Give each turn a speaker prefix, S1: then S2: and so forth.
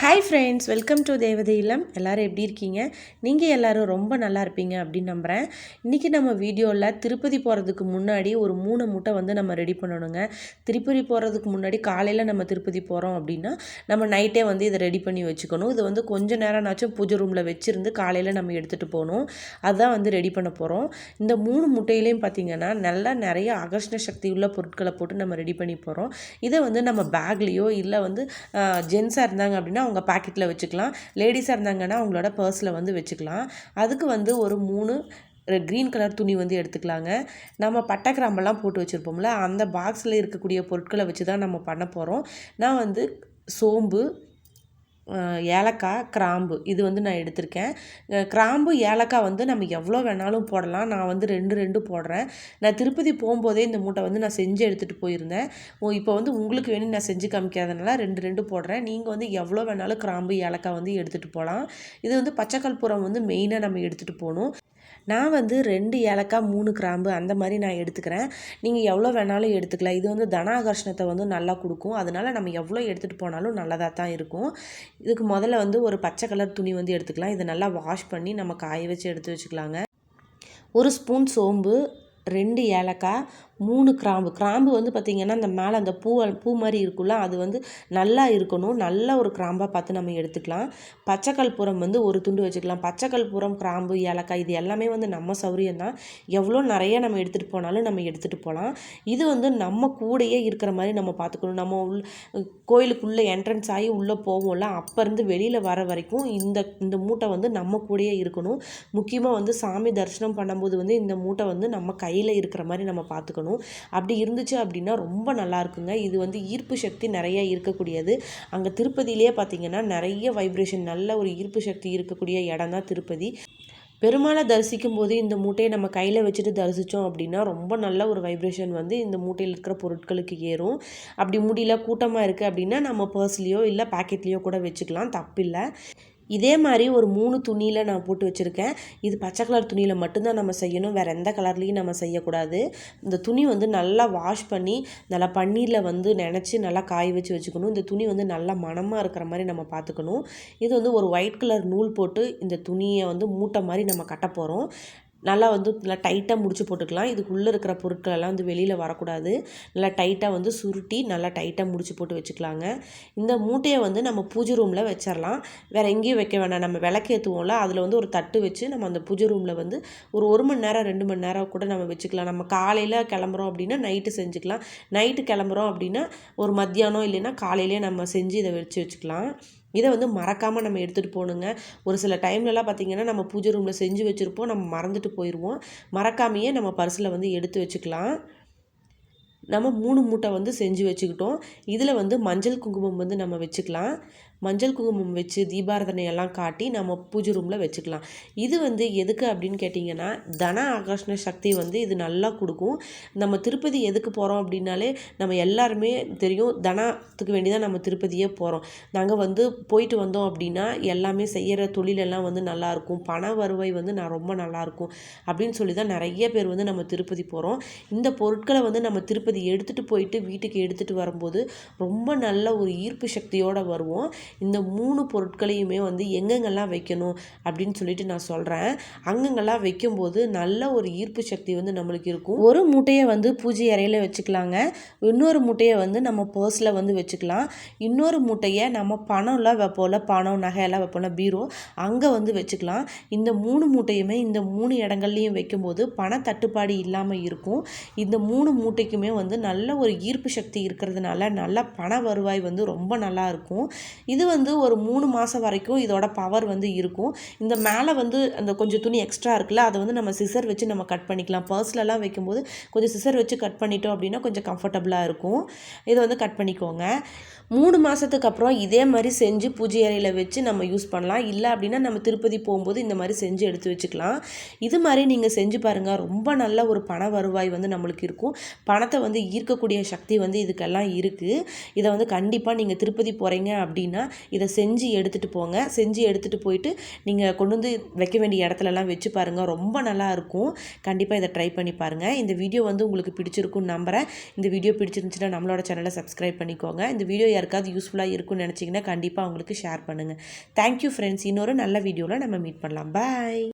S1: Hi friends welcome to தேவதை இல்லம் எல்லோரும் எப்படி இருக்கீங்க? நீங்கள் எல்லோரும் ரொம்ப நல்லா இருப்பீங்க அப்படின்னு நம்புகிறேன் இன்றைக்கி நம்ம வீடியோவில் திருப்பதி போகிறதுக்கு முன்னாடி ஒரு மூணு மூட்டை வந்து நம்ம ரெடி பண்ணணுங்க. திருப்பதி போகிறதுக்கு முன்னாடி காலையில் நம்ம திருப்பதி போகிறோம் அப்படின்னா நம்ம நைட்டே வந்து இதை ரெடி பண்ணி வச்சுக்கணும். இது வந்து கொஞ்சம் நேரம்னாச்சும் பூஜை ரூமில் வச்சுருந்து காலையில் நம்ம எடுத்துகிட்டு போகணும். அதுதான் வந்து ரெடி பண்ண போகிறோம் இந்த மூணு முட்டையிலையும் பார்த்திங்கன்னா நல்லா நிறைய அகர்ஷ்ண சக்தி உள்ள பொருட்களை போட்டு நம்ம ரெடி பண்ணி போகிறோம் இதை வந்து நம்ம பேக்லேயோ இல்லை வந்து ஜென்ஸாக இருந்தாங்க அப்படின்னா அவங்க பாக்கெட்டில் வச்சுக்கலாம். லேடிஸாக இருந்தாங்கன்னா அவங்களோட பர்ஸில் வந்து வச்சுக்கலாம். அதுக்கு வந்து ஒரு மூணு க்ரீன் கலர் துணி வந்து எடுத்துக்கலாங்க. நம்ம பட்டை கிராம்பெல்லாம் போட்டு வச்சுருப்போம்ல அந்த பாக்ஸில் இருக்கக்கூடிய பொருட்களை வச்சு தான் நம்ம பண்ண போகிறோம் நான் வந்து சோம்பு ஏலக்காய் கிராம்பு. இது வந்து நான் எடுத்திருக்கேன். கிராம்பு ஏலக்காய் வந்து நம்ம எவ்வளோ வேணாலும் போடலாம். நான் வந்து ரெண்டு ரெண்டு போடுறேன். நான் திருப்பதி போகும்போதே இந்த மூட்டை வந்து நான் செஞ்சு எடுத்துகிட்டு போயிருந்தேன். ஓ இப்போ வந்து உங்களுக்கு வேணும் நான் செஞ்சு காமிக்காதனால ரெண்டு ரெண்டு போடுறேன். நீங்கள் வந்து எவ்வளோ வேணாலும் கிராம்பு ஏலக்காய் வந்து எடுத்துகிட்டு போகலாம் இது வந்து பச்சைக்கல்புரம் வந்து மெயினாக நம்ம எடுத்துகிட்டு போகணும். நான் வந்து ரெண்டு ஏலக்காய் மூணு கிராம்பு அந்த மாதிரி நான் எடுத்துக்கிறேன். நீங்கள் எவ்வளோ வேணாலும் எடுத்துக்கலாம். இது வந்து தனாகர்ஷணத்தை வந்து நல்லா கொடுக்கும். அதனால் நம்ம எவ்வளோ எடுத்துகிட்டு போனாலும் நல்லதாக தான் இருக்கும். இதுக்கு முதல்ல வந்து ஒரு பச்சை கலர் துணி வந்து எடுத்துக்கலாம். இதை நல்லா வாஷ் பண்ணி நம்ம காய வச்சு எடுத்து வச்சுக்கலாங்க. ஒரு ஸ்பூன் சோம்பு ரெண்டு ஏலக்காய் மூணு கிராம்பு. கிராம்பு வந்து பார்த்திங்கன்னா அந்த மேலே அந்த பூ பூ மாதிரி இருக்குல்ல அது வந்து நல்லா இருக்கணும். நல்ல ஒரு கிராம்பாக பார்த்து நம்ம எடுத்துக்கலாம். பச்சைக்கல்புரம் வந்து ஒரு துண்டு வச்சுக்கலாம். பச்சைக்கல்புரம் கிராம்பு ஏலக்காய் இது எல்லாமே வந்து நம்ம சௌரியம் தான். எவ்வளோ நிறைய நம்ம எடுத்துகிட்டு போனாலும் நம்ம எடுத்துகிட்டு போகலாம். இது வந்து நம்ம கூடையே இருக்கிற மாதிரி நம்ம பார்த்துக்கணும். நம்ம உள் கோயிலுக்குள்ளே என்ட்ரன்ஸ் ஆகி உள்ளே போவோம்ல அப்போருந்து வெளியில் வர வரைக்கும் இந்த இந்த மூட்டை வந்து நம்ம கூடயே இருக்கணும். முக்கியமாக வந்து சாமி தரிசனம் பண்ணும்போது வந்து இந்த மூட்டை வந்து நம்ம கையில் இருக்கிற மாதிரி நம்ம பார்த்துக்கணும். பண்ணணும் அப்படி இருந்துச்சு அப்படின்னா ரொம்ப நல்லா இருக்குங்க. இது வந்து ஈர்ப்பு சக்தி நிறைய இருக்கக்கூடியது. அங்கே திருப்பதியிலே பார்த்தீங்கன்னா நிறைய வைப்ரேஷன் நல்ல ஒரு ஈர்ப்பு சக்தி இருக்கக்கூடிய இடம் தான் திருப்பதி. பெருமாளை தரிசிக்கும் போது இந்த மூட்டையை நம்ம கையில் வச்சுட்டு தரிசித்தோம் அப்படின்னா ரொம்ப நல்ல ஒரு வைப்ரேஷன் வந்து இந்த மூட்டையில் இருக்கிற பொருட்களுக்கு ஏறும். அப்படி முடியல கூட்டமாக இருக்குது அப்படின்னா நம்ம பர்ஸ்லேயோ இல்லை பேக்கெட்லேயோ கூட வச்சுக்கலாம். தப்பில்லை. இதே மாதிரி ஒரு மூணு துணியில் நான் போட்டு வச்சுருக்கேன். இது பச்சை கலர் துணியில் மட்டும்தான் நம்ம செய்யணும். வேறு எந்த கலர்லேயும் நம்ம செய்யக்கூடாது. இந்த துணி வந்து நல்லா வாஷ் பண்ணி நல்லா பன்னீரில் வந்து நினச்சி நல்லா காய வச்சு வச்சுக்கணும். இந்த துணி வந்து நல்லா மனமாக இருக்கிற மாதிரி நம்ம பார்த்துக்கணும். இது வந்து ஒரு ஒயிட் கலர் நூல் போட்டு இந்த துணியை வந்து மூட்டை மாதிரி நம்ம கட்ட போகிறோம் நல்லா வந்து நல்லா டைட்டாக முடிச்சு போட்டுக்கலாம். இதுக்குள்ளே இருக்கிற பொருட்கள் எல்லாம் வந்து வெளியில் வரக்கூடாது. நல்லா டைட்டாக வந்து சுருட்டி நல்லா டைட்டாக முடிச்சு போட்டு வச்சுக்கலாங்க. இந்த மூட்டையை வந்து நம்ம பூஜை ரூமில் வச்சிடலாம் வேறு எங்கேயும் வைக்க வேணாம். நம்ம விளக்கேற்றுவோம்ல அதில் வந்து ஒரு தட்டு வச்சு நம்ம அந்த பூஜை ரூமில் வந்து ஒரு ஒரு மணி நேரம் ரெண்டு மணி நேரம் கூட நம்ம வச்சுக்கலாம். நம்ம காலையில் கிளம்புறோம் அப்படின்னா நைட்டு செஞ்சுக்கலாம். நைட்டு கிளம்புறோம் அப்படின்னா ஒரு மத்தியானம் இல்லைன்னா காலையிலே நம்ம செஞ்சு இதை வச்சு வச்சுக்கலாம். இதை வந்து மறக்காமல் நம்ம எடுத்துகிட்டு போகணுங்க ஒரு சில டைம்லலாம் பார்த்திங்கன்னா நம்ம பூஜை ரூமில் செஞ்சு வச்சுருப்போம். நம்ம மறந்துட்டு போயிடுவோம் மறக்காமையே நம்ம பர்ஸில் வந்து எடுத்து வச்சுக்கலாம். நம்ம மூணு மூட்டை வந்து செஞ்சு வச்சுக்கிட்டோம். இதில் வந்து மஞ்சள் குங்குமம் வந்து நம்ம வச்சுக்கலாம். மஞ்சள் குங்குமம் வச்சு தீபாரதனையெல்லாம் காட்டி நம்ம பூஜை ரூமில் வச்சுக்கலாம். இது வந்து எதுக்கு அப்படின்னு கேட்டிங்கன்னா தன ஆகர்ஷண சக்தி வந்து இது நல்லா கொடுக்கும். நம்ம திருப்பதி எதுக்கு போகிறோம் அப்படின்னாலே நம்ம எல்லாருமே தெரியும் தனத்துக்கு வேண்டி தான் நம்ம திருப்பதியே போகிறோம் நாங்கள் வந்து போயிட்டு வந்தோம் அப்படின்னா எல்லாமே செய்கிற தொழிலெல்லாம் வந்து நல்லாயிருக்கும் பண வருவாய் வந்து நான் ரொம்ப நல்லாயிருக்கும் அப்படின்னு சொல்லி தான் நிறைய பேர் வந்து நம்ம திருப்பதி போகிறோம் இந்த பொருட்களை வந்து நம்ம திருப்பதி எடுத்துகிட்டு போயிட்டு வீட்டுக்கு எடுத்துகிட்டு வரும்போது ரொம்ப நல்ல ஒரு ஈர்ப்பு சக்தியோடு வருவோம். இந்த மூணு பொருட்களையுமே வந்து எங்கெங்கெல்லாம் வைக்கணும் அப்படின்னு சொல்லிட்டு நான் சொல்கிறேன் அங்கங்கெல்லாம் வைக்கும்போது நல்ல ஒரு ஈர்ப்பு சக்தி வந்து நம்மளுக்கு இருக்கும். ஒரு மூட்டையை வந்து பூஜை அறையில் வச்சுக்கலாங்க. இன்னொரு மூட்டையை வந்து நம்ம பர்ஸில் வந்து வச்சுக்கலாம். இன்னொரு மூட்டையை நம்ம பணம்லாம் வைப்போம்ல பணம் நகையெல்லாம் வைப்போம்ல பீரோ அங்கே வந்து வச்சுக்கலாம். இந்த மூணு மூட்டையுமே இந்த மூணு இடங்கள்லையும் வைக்கும்போது பண தட்டுப்பாடு இல்லாமல் இருக்கும். இந்த மூணு மூட்டைக்குமே வந்து நல்ல ஒரு ஈர்ப்பு சக்தி இருக்கிறதுனால நல்ல பண வருவாய் வந்து ரொம்ப நல்லா இருக்கும். இது வந்து ஒரு மூணு மாதம் வரைக்கும் இதோட பவர் வந்து இருக்கும். இந்த மேலே வந்து அந்த கொஞ்சம் துணி எக்ஸ்ட்ரா இருக்குல்ல அதை வந்து நம்ம சிசர் வச்சு நம்ம கட் பண்ணிக்கலாம். பர்ஸ்லலாம் வைக்கும்போது கொஞ்சம் சிசர் வச்சு கட் பண்ணிட்டோம் அப்படின்னா கொஞ்சம் கம்ஃபர்டபுளாக இருக்கும். இதை வந்து கட் பண்ணிக்கோங்க. மூணு மாதத்துக்கு அப்புறம் இதே மாதிரி செஞ்சு பூஜை அறையில் வச்சு நம்ம யூஸ் பண்ணலாம். இல்லை அப்படின்னா நம்ம திருப்பதி போகும்போது இந்த மாதிரி செஞ்சு எடுத்து வச்சுக்கலாம். இது மாதிரி நீங்கள் செஞ்சு பாருங்கள் ரொம்ப நல்ல ஒரு பண வருவாய் வந்து நம்மளுக்கு இருக்கும். பணத்தை வந்து ஈர்க்கக்கூடிய சக்தி வந்து இதுக்கெல்லாம் இருக்குது இதை வந்து கண்டிப்பாக நீங்கள் திருப்பதி போகிறீங்க அப்படின்னா இதை செஞ்சு எடுத்துகிட்டு போங்க. செஞ்சு எடுத்துகிட்டு போயிட்டு நீங்கள் கொண்டு வந்து வைக்க வேண்டிய இடத்துலலாம் வச்சு பாருங்கள் ரொம்ப நல்லா இருக்கும். கண்டிப்பாக இதை ட்ரை பண்ணி பாருங்கள் இந்த வீடியோ வந்து உங்களுக்கு பிடிச்சிருக்குன்னு நம்புகிறேன் இந்த வீடியோ பிடிச்சிருந்துச்சுன்னா நம்மளோட சேனலை சப்ஸ்கிரைப் பண்ணிக்கோங்க. இந்த வீடியோ யாருக்காவது யூஸ்ஃபுல்லாக இருக்கும்னு நினச்சிங்கன்னா கண்டிப்பாக அவங்களுக்கு ஷேர் பண்ணுங்கள் தேங்க்யூ ஃப்ரெண்ட்ஸ் இன்னொரு நல்ல வீடியோவில் நம்ம மீட் பண்ணலாம். பாய்